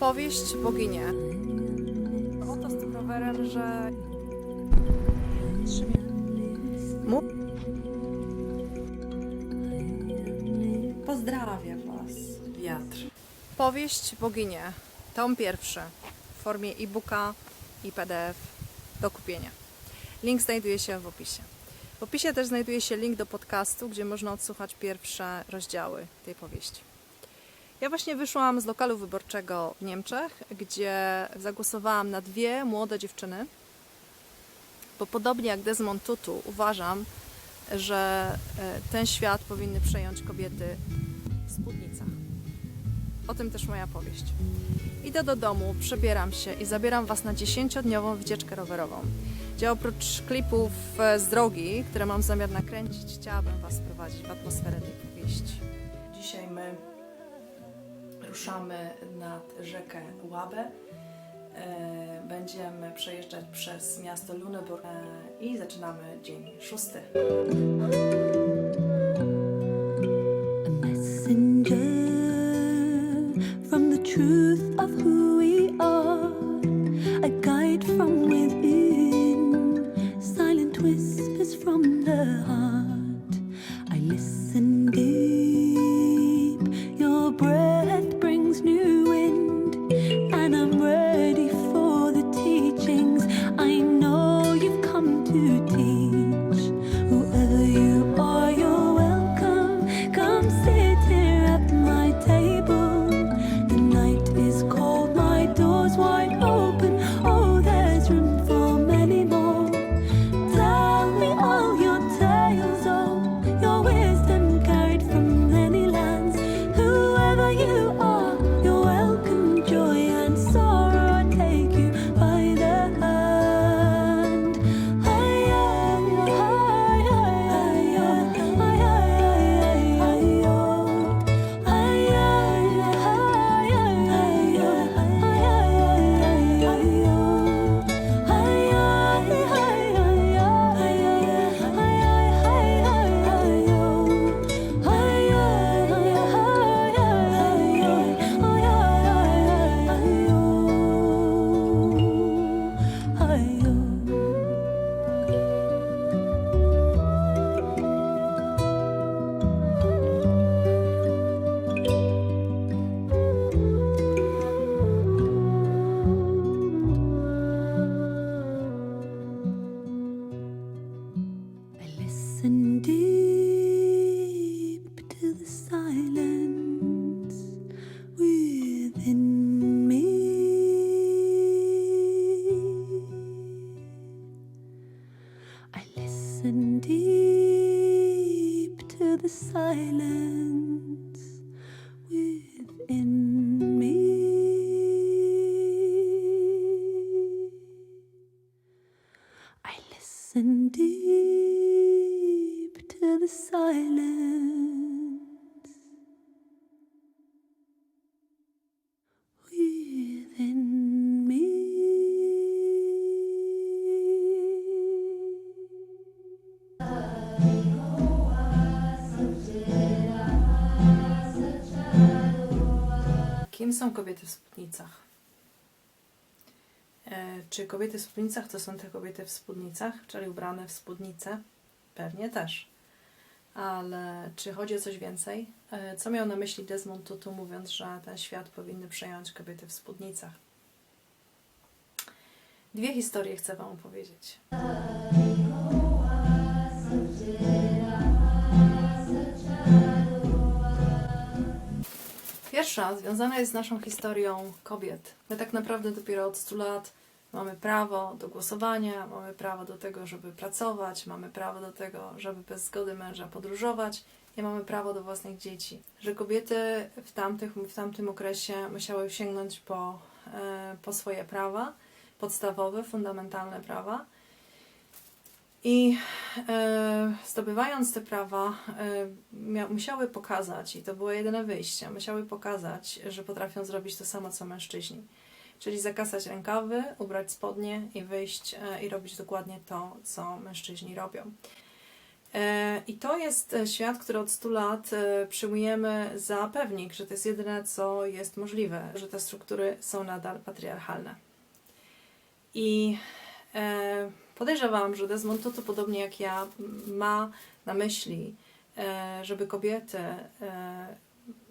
Powieść Boginie. Oto z tym rowerem, że... Mu- Pozdrawiam Was, wiatr. Powieść Boginie. Tom pierwszy. W formie e-booka i PDF do kupienia. Link znajduje się w opisie. W opisie też znajduje się link do podcastu, gdzie można odsłuchać pierwsze rozdziały tej powieści. Ja właśnie wyszłam z lokalu wyborczego w Niemczech, gdzie zagłosowałam na dwie młode dziewczyny, bo podobnie jak Desmond Tutu uważam, że e, ten świat powinny przejąć kobiety w spódnicach. O tym też moja powieść. Idę do domu, przebieram się i zabieram Was na 10-dniową wycieczkę rowerową, gdzie oprócz klipów e, z drogi, które mam zamiar nakręcić, chciałabym Was wprowadzić w atmosferę tej powieści. Ruszamy nad rzekę Łabę. E, Będziemy przejeżdżać przez miasto Luneburg e, i zaczynamy dzień szósty. messenger listen deep to the silence within kobiety w spódnicach to są te kobiety w spódnicach, czyli ubrane w spódnicę? Pewnie też. Ale czy chodzi o coś więcej? E, Co miał na myśli Desmond Tutu, mówiąc, że ten świat powinny przejąć kobiety w spódnicach? Dwie historie chcę Wam opowiedzieć. Pierwsza związana jest z naszą historią kobiet. My tak naprawdę dopiero od 100 lat mamy prawo do głosowania, mamy prawo do tego, żeby pracować, mamy prawo do tego, żeby bez zgody męża podróżować i mamy prawo do własnych dzieci. Że kobiety w, tamtych, w tamtym okresie musiały sięgnąć po, e, po swoje prawa podstawowe, fundamentalne prawa. I e, zdobywając te prawa, e, musiały pokazać, i to było jedyne wyjście, musiały pokazać, że potrafią zrobić to samo co mężczyźni. Czyli zakasać rękawy, ubrać spodnie i wyjść e, i robić dokładnie to, co mężczyźni robią. E, I to jest e, świat, który od 100 lat przyjmujemy za pewnik, że to jest jedyne, co jest możliwe, że te struktury są nadal patriarchalne. I podejrzewam, że Desmond Tutu, podobnie jak ja, ma na myśli, żeby kobiety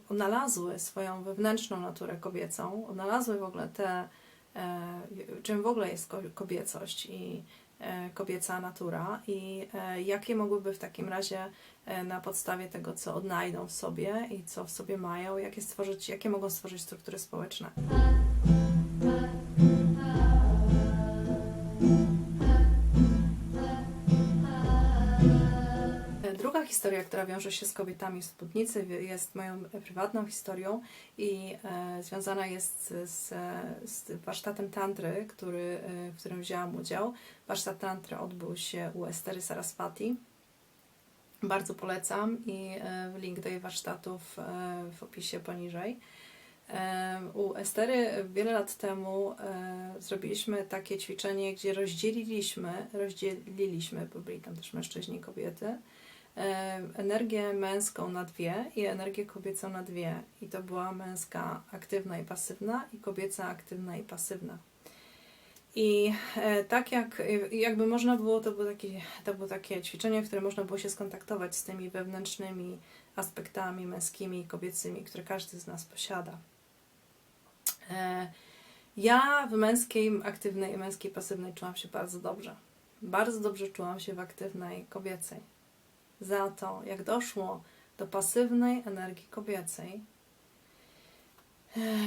odnalazły swoją wewnętrzną naturę kobiecą, odnalazły w ogóle te, e, czym w ogóle jest ko- kobiecość i e, kobieca natura i e, jakie mogłyby w takim razie na podstawie tego, co odnajdą w sobie i co w sobie mają, jakie, stworzyć, jakie mogą stworzyć struktury społeczne. Historia, która wiąże się z kobietami w spódnicy, jest moją prywatną historią i e, związana jest z, z warsztatem tantry, który, e, w którym wzięłam udział. Warsztat tantry odbył się u Estery Saraswati. Bardzo polecam i e, link do jej warsztatów e, w opisie poniżej. E, U Estery wiele lat temu e, zrobiliśmy takie ćwiczenie, gdzie rozdzieliliśmy, rozdzieliliśmy, bo byli tam też mężczyźni i kobiety, e, energię męską na dwie i energię kobiecą na dwie. I to była męska aktywna i pasywna i kobieca aktywna i pasywna. I e, tak jak e, jakby można było, to było, takie, to było takie ćwiczenie, w którym można było się skontaktować z tymi wewnętrznymi aspektami męskimi i kobiecymi, które każdy z nas posiada. E, Ja w męskiej aktywnej i męskiej pasywnej czułam się bardzo dobrze. Bardzo dobrze czułam się w aktywnej kobiecej. Za to, jak doszło do pasywnej energii kobiecej,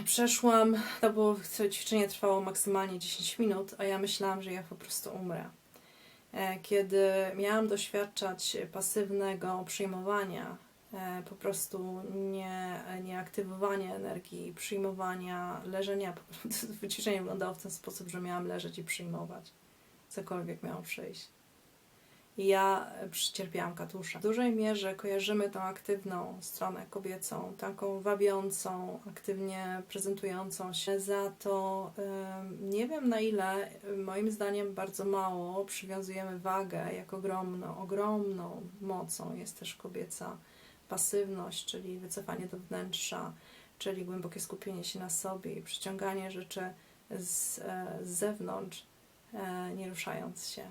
przeszłam, to było, to ćwiczenie trwało maksymalnie 10 minut, a ja myślałam, że ja po prostu umrę. Kiedy miałam doświadczać pasywnego przyjmowania, po prostu nie, nie aktywowania energii, przyjmowania, leżenia, po prostu ćwiczenie wyglądało w ten sposób, że miałam leżeć i przyjmować, cokolwiek miało przyjść. Ja e, cierpiałam katusze. W dużej mierze kojarzymy tą aktywną stronę kobiecą, taką wabiącą, aktywnie prezentującą się. Za to nie wiem na ile, moim zdaniem bardzo mało przywiązujemy wagę, jak ogromną, ogromną mocą jest też kobieca pasywność, czyli wycofanie do wnętrza, czyli głębokie skupienie się na sobie i przyciąganie rzeczy z, e, z zewnątrz, e, nie ruszając się.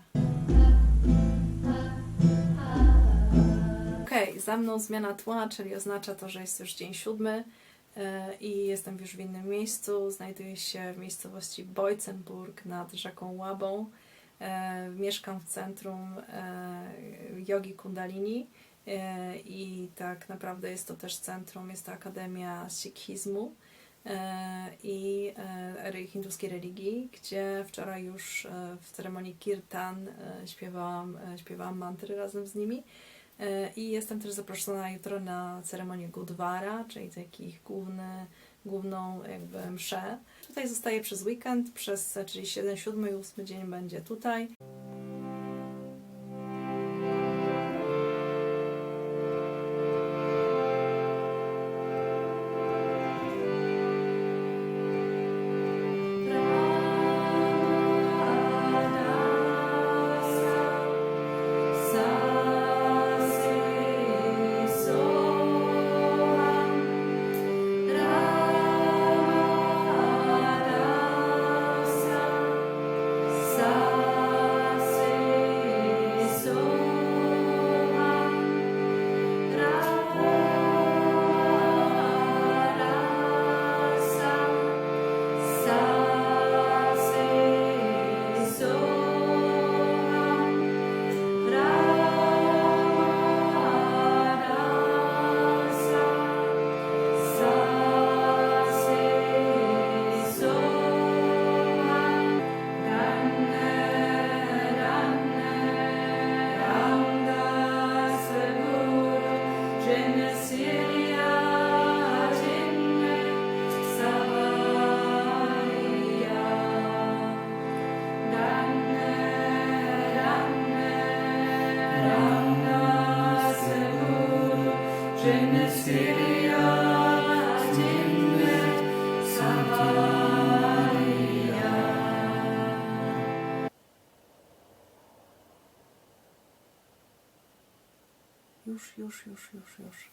Za mną zmiana tła, czyli oznacza to, że jest już dzień siódmy e, i jestem już w innym miejscu. Znajduję się w miejscowości Boycenburg nad rzeką Łabą. E, Mieszkam w centrum e, jogi kundalini i tak naprawdę jest to też centrum, jest to Akademia Sikhizmu i hinduskiej religii, gdzie wczoraj już w ceremonii kirtan śpiewałam, śpiewałam mantry razem z nimi. E, I jestem też zaproszona jutro na ceremonię Gudwara, czyli takich główny, główną jakby mszę. Tutaj zostaję przez weekend, przez, czyli 7, 7 i 8 dzień będzie tutaj. Już, już, już, już, już.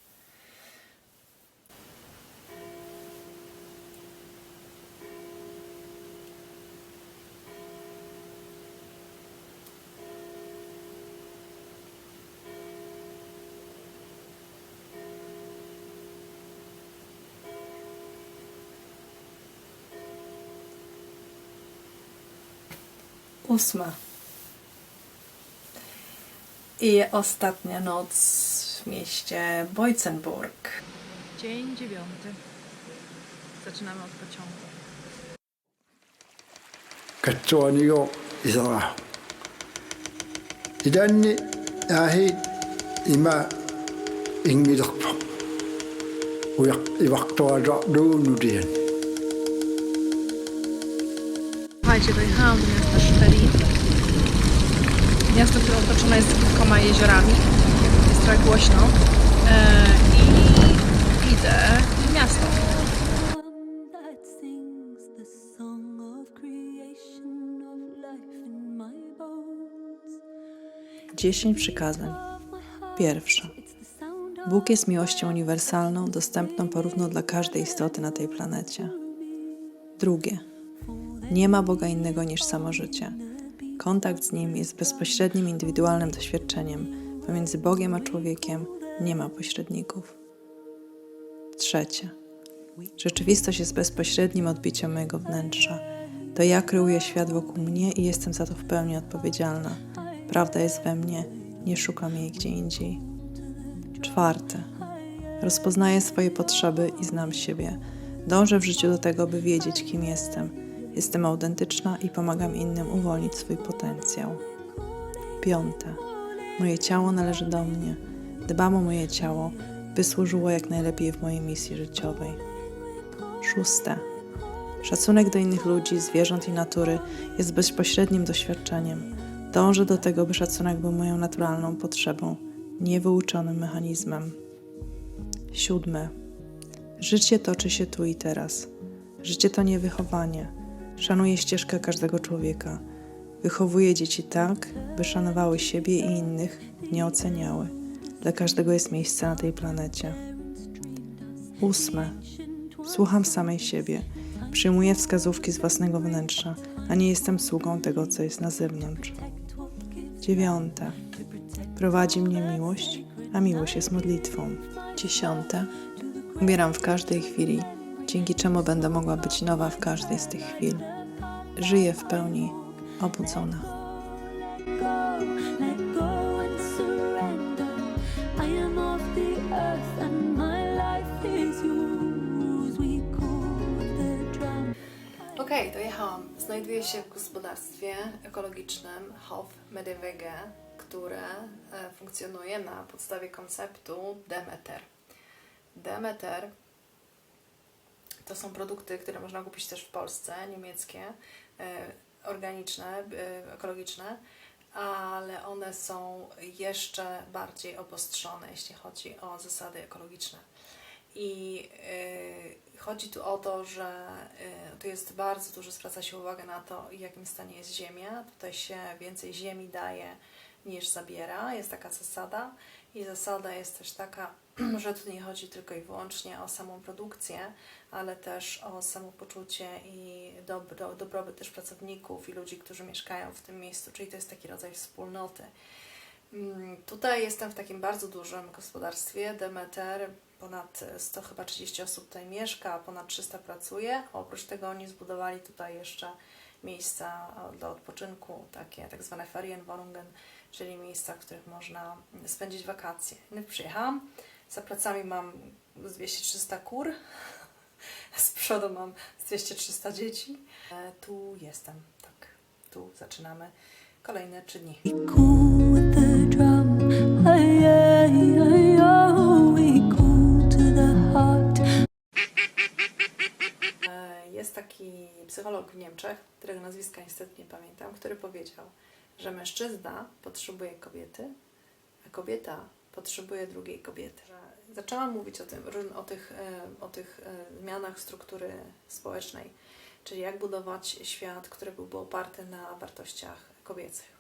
Ósma. I ostatnia noc mieście Boitzenburg. Dzień dziewiąty. Zaczynamy od pociągu. katsuanigo isara idanni ahi ima ingilerpa uyaq iwaqtuara duunudien Słuchajcie, dojechałam do miasta Szwerin. Miasto, które otoczone jest kilkoma jeziorami. Trochę głośno. E, I idę w miasto. 10 przykazań. Pierwsze. Bóg jest miłością uniwersalną, dostępną porówno dla każdej istoty na tej planecie. Drugie. Nie ma Boga innego niż samo życie. Kontakt z Nim jest bezpośrednim, indywidualnym doświadczeniem. Pomiędzy Bogiem a człowiekiem nie ma pośredników. Trzecie. Rzeczywistość jest bezpośrednim odbiciem mojego wnętrza. To ja kreuję świat wokół mnie i jestem za to w pełni odpowiedzialna. Prawda jest we mnie, nie szukam jej gdzie indziej. Czwarte. Rozpoznaję swoje potrzeby i znam siebie. Dążę w życiu do tego, by wiedzieć, kim jestem. Jestem autentyczna i pomagam innym uwolnić swój potencjał. Piąte. Moje ciało należy do mnie. Dbam o moje ciało, by służyło jak najlepiej w mojej misji życiowej. Szóste. Szacunek do innych ludzi, zwierząt i natury jest bezpośrednim doświadczeniem. Dążę do tego, by szacunek był moją naturalną potrzebą, niewyuczonym mechanizmem. Siódme. Życie toczy się tu i teraz. Życie to nie wychowanie. Szanuję ścieżkę każdego człowieka. Wychowuję dzieci tak, by szanowały siebie i innych, nie oceniały. Dla każdego jest miejsce na tej planecie. Ósme. Słucham samej siebie. Przyjmuję wskazówki z własnego wnętrza, a nie jestem sługą tego, co jest na zewnątrz. Dziewiąte. Prowadzi mnie miłość, a miłość jest modlitwą. Dziesiąte. Umieram w każdej chwili, dzięki czemu będę mogła być nowa w każdej z tych chwil. Żyję w pełni obudzona. Okej, dojechałam. Znajduję się w gospodarstwie ekologicznym Hof Medewege, które e, funkcjonuje na podstawie konceptu Demeter. Demeter to są produkty, które można kupić też w Polsce, niemieckie, e, organiczne, e, ekologiczne, ale one są jeszcze bardziej obostrzone, jeśli chodzi o zasady ekologiczne. I y, chodzi tu o to, że y, tu jest bardzo dużo, zwraca się uwagę na to, w jakim stanie jest ziemia. Tutaj się więcej ziemi daje niż zabiera, jest taka zasada. I zasada jest też taka, że tu nie chodzi tylko i wyłącznie o samą produkcję, ale też o samopoczucie i dobro, dobrobyt też pracowników i ludzi, którzy mieszkają w tym miejscu, czyli to jest taki rodzaj wspólnoty. Mm, Tutaj jestem w takim bardzo dużym gospodarstwie Demeter. Ponad 100, chyba 30 osób tutaj mieszka, ponad 300 pracuje. Oprócz tego oni zbudowali tutaj jeszcze miejsca e, dla odpoczynku, takie tak zwane Ferienwohnungen, czyli miejsca, w których można spędzić wakacje. No przyjechałam, za plecami mam z 200-300 kur, z przodu mam z 200-300 dzieci. E, Tu jestem, tak, tu zaczynamy kolejne trzy dni. Oh. E, Jest taki psycholog w Niemczech, którego nazwiska niestety nie pamiętam, który powiedział, że mężczyzna potrzebuje kobiety, a kobieta potrzebuje drugiej kobiety. Zaczęłam mówić o, tym, o tych, e, o tych e, zmianach struktury społecznej, czyli jak budować świat, który byłby oparty na wartościach kobiecych.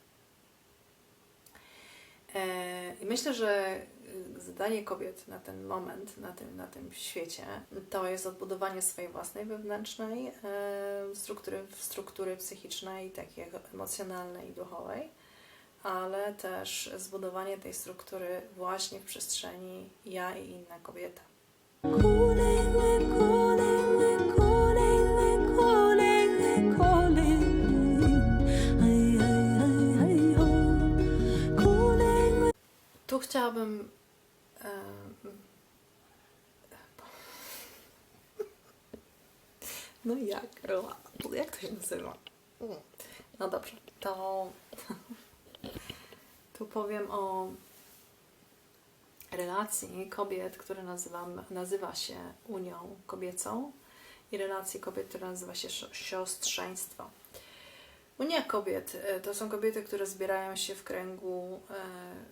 E, I myślę, że zadanie kobiet na ten moment, na tym, na tym świecie, to jest odbudowanie swojej własnej wewnętrznej struktury, struktury psychicznej, takiej emocjonalnej i duchowej, ale też zbudowanie tej struktury właśnie w przestrzeni ja i inna kobieta. Tu chciałabym. No jak? Jak to się nazywa? No dobrze, to tu powiem o relacji kobiet, które nazywam, nazywa się Unią Kobiecą i relacji kobiet, która nazywa się sio- siostrzeństwo. Unia kobiet e, to są kobiety, które zbierają się w kręgu,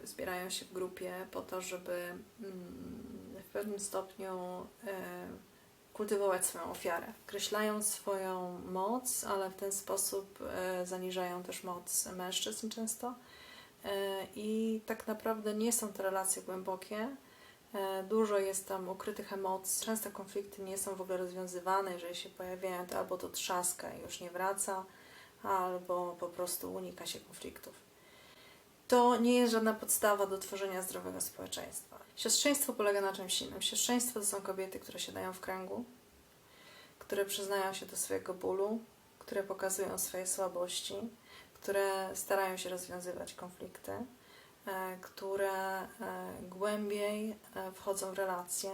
e, zbierają się w grupie po to, żeby mm, w pewnym stopniu e, kultywować swoją ofiarę. Określają swoją moc, ale w ten sposób zaniżają też moc mężczyzn często. E, I tak naprawdę nie są to relacje głębokie. E, Dużo jest tam ukrytych emocji. Często konflikty nie są w ogóle rozwiązywane. Jeżeli się pojawiają, to albo to trzaska i już nie wraca, albo po prostu unika się konfliktów. To nie jest żadna podstawa do tworzenia zdrowego społeczeństwa. Siostrzeństwo polega na czymś innym. Siostrzeństwo to są kobiety, które siadają w kręgu, które przyznają się do swojego bólu, które pokazują swoje słabości, które starają się rozwiązywać konflikty, e, które e, głębiej e, wchodzą w relacje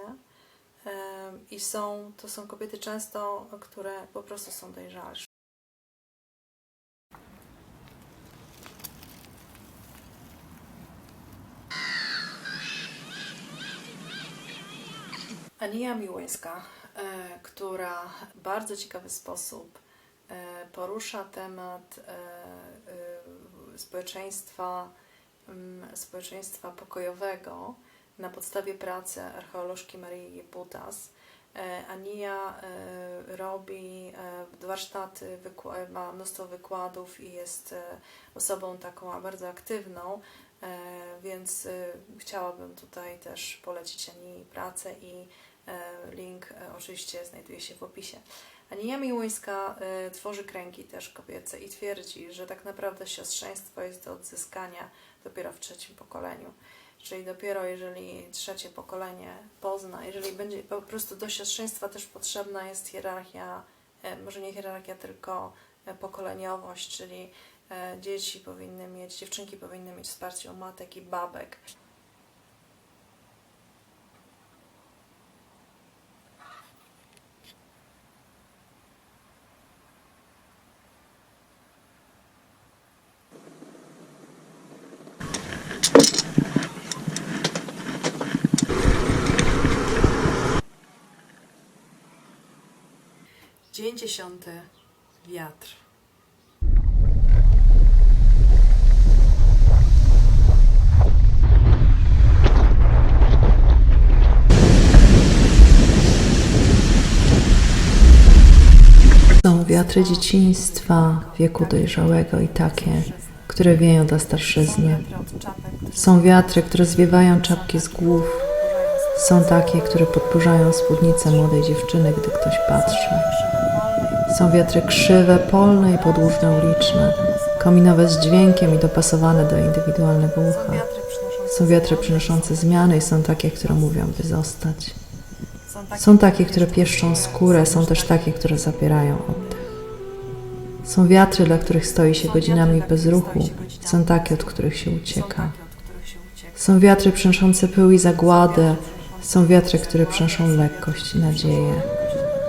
i są, to są kobiety często, które po prostu są dojrzalsze. Ania Miłońska, e, która w bardzo ciekawy sposób porusza temat e, e, społeczeństwa, mm, społeczeństwa pokojowego na podstawie pracy archeolożki Marii Butas. E, Ania e, robi e, warsztaty, ma mnóstwo wykładów i jest e, osobą taką bardzo aktywną, e, więc e, chciałabym tutaj też polecić Ani pracę i e, link e, oczywiście znajduje się w opisie. Ania Miłońska e, tworzy kręgi też kobiece i twierdzi, że tak naprawdę siostrzeństwo jest do odzyskania dopiero w trzecim pokoleniu. Czyli dopiero jeżeli trzecie pokolenie pozna, jeżeli będzie po prostu do siostrzeństwa też potrzebna jest hierarchia, e, może nie hierarchia, tylko e, pokoleniowość, czyli e, dzieci powinny mieć, dziewczynki powinny mieć wsparcie u matek i babek. Dzień dziesiąty. Wiatr. Są wiatry dzieciństwa, wieku dojrzałego i takie, które wieją do starszyzny. Są wiatry, które zwiewają czapki z głów. Są takie, które podburzają spódnicę młodej dziewczyny, gdy ktoś patrzy. Są wiatry krzywe, polne i podłużne uliczne, kominowe z dźwiękiem i dopasowane do indywidualnego ucha. Są wiatry przynoszące zmiany i są takie, które mówią, by zostać. Są takie, które pieszczą skórę, są też takie, które zapierają oddech. Są wiatry, dla których stoi się godzinami bez ruchu, są takie, od których się ucieka. Są wiatry przynoszące pył i zagładę, są wiatry, które przynoszą lekkość i nadzieję.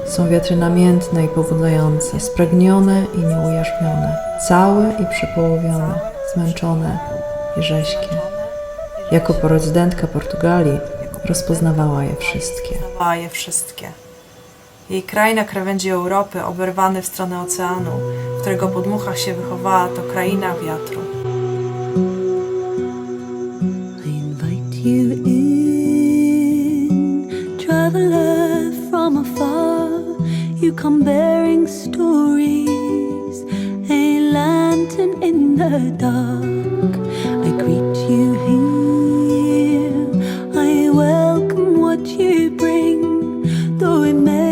Są wiatry namiętne i pobudzające, spragnione i nieujarzmione, całe i przepołowione, zmęczone i rześkie. Jako prezydentka Portugalii rozpoznawała je wszystkie. Znała je wszystkie. Jej kraj na krawędzi Europy, oberwany w stronę oceanu, w którego podmuchach się wychowała, to kraina wiatru. I invite you in, traveler from afar. You come bearing stories, a lantern in the dark. I greet you here. I welcome what you bring, though it may.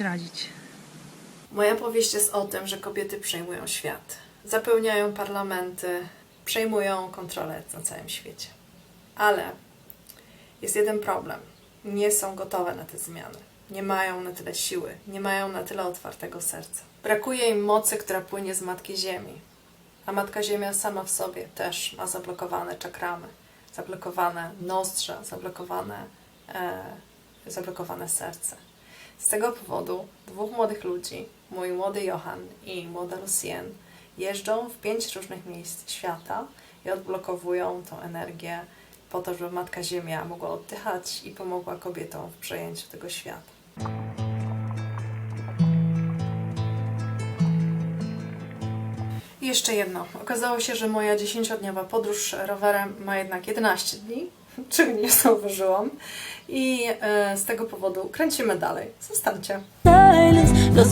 Radzić. Moja powieść jest o tym, że kobiety przejmują świat, zapełniają parlamenty, przejmują kontrolę na całym świecie. Ale jest jeden problem. Nie są gotowe na te zmiany. Nie mają na tyle siły, nie mają na tyle otwartego serca. Brakuje im mocy, która płynie z Matki Ziemi. A Matka Ziemia sama w sobie też ma zablokowane czakramy, zablokowane nozdrza, zablokowane, e, zablokowane serce. Z tego powodu dwóch młodych ludzi, mój młody Johan i młoda Lucien, jeżdżą w pięć różnych miejsc świata i odblokowują tą energię po to, żeby Matka Ziemia mogła oddychać i pomogła kobietom w przejęciu tego świata. I jeszcze jedno. Okazało się, że moja 10-dniowa podróż rowerem ma jednak 11 dni, czego nie zauważyłam. I e, z tego powodu kręcimy dalej. Zostańcie. Los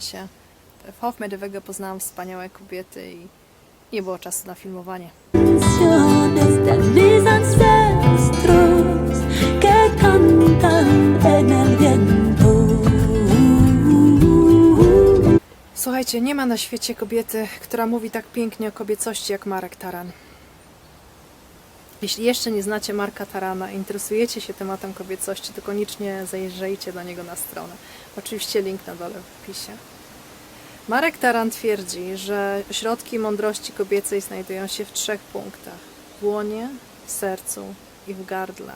czasie. W Hofmedewege poznałam wspaniałe kobiety i nie było czasu na filmowanie. Słuchajcie, nie ma na świecie kobiety, która mówi tak pięknie o kobiecości jak Marek Taran. Jeśli jeszcze nie znacie Marka Tarana, interesujecie się tematem kobiecości, to koniecznie zajrzyjcie do niego na stronę. Oczywiście link na dole w opisie. Marek Taran twierdzi, że środki mądrości kobiecej znajdują się w trzech punktach: w łonie, w sercu i w gardle.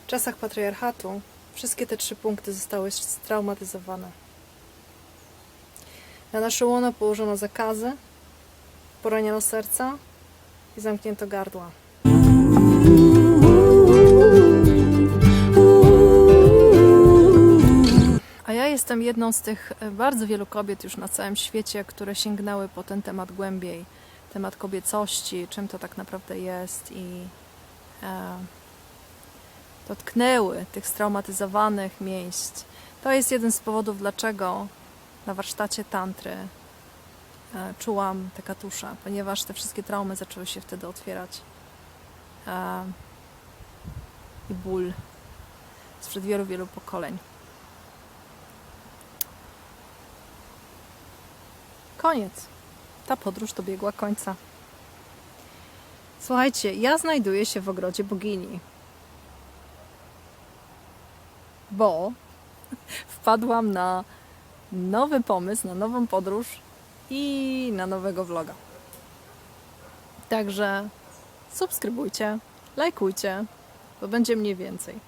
W czasach patriarchatu wszystkie te trzy punkty zostały straumatyzowane. Na nasze łono położono zakazy, poraniono serca zamknięto gardła. A ja jestem jedną z tych e, bardzo wielu kobiet już na całym świecie, które sięgnęły po ten temat głębiej. Temat kobiecości, czym to tak naprawdę jest i e, dotknęły tych straumatyzowanych miejsc. To jest jeden z powodów, dlaczego na warsztacie tantry czułam te katusze, ponieważ te wszystkie traumy zaczęły się wtedy otwierać. E, I ból sprzed wielu, wielu pokoleń. Koniec. Ta podróż dobiegła końca. Słuchajcie, ja znajduję się w ogrodzie bogini. bo wpadłam na nowy pomysł, na nową podróż i na nowego vloga. Także subskrybujcie, lajkujcie, bo będzie mniej więcej.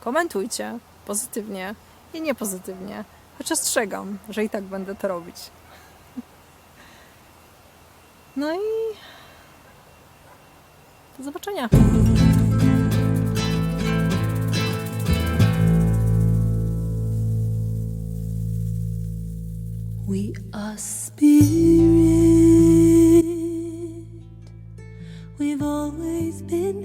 Komentujcie pozytywnie i niepozytywnie, choć ostrzegam, że i tak będę to robić. No i do zobaczenia. We are spirit. We've always been.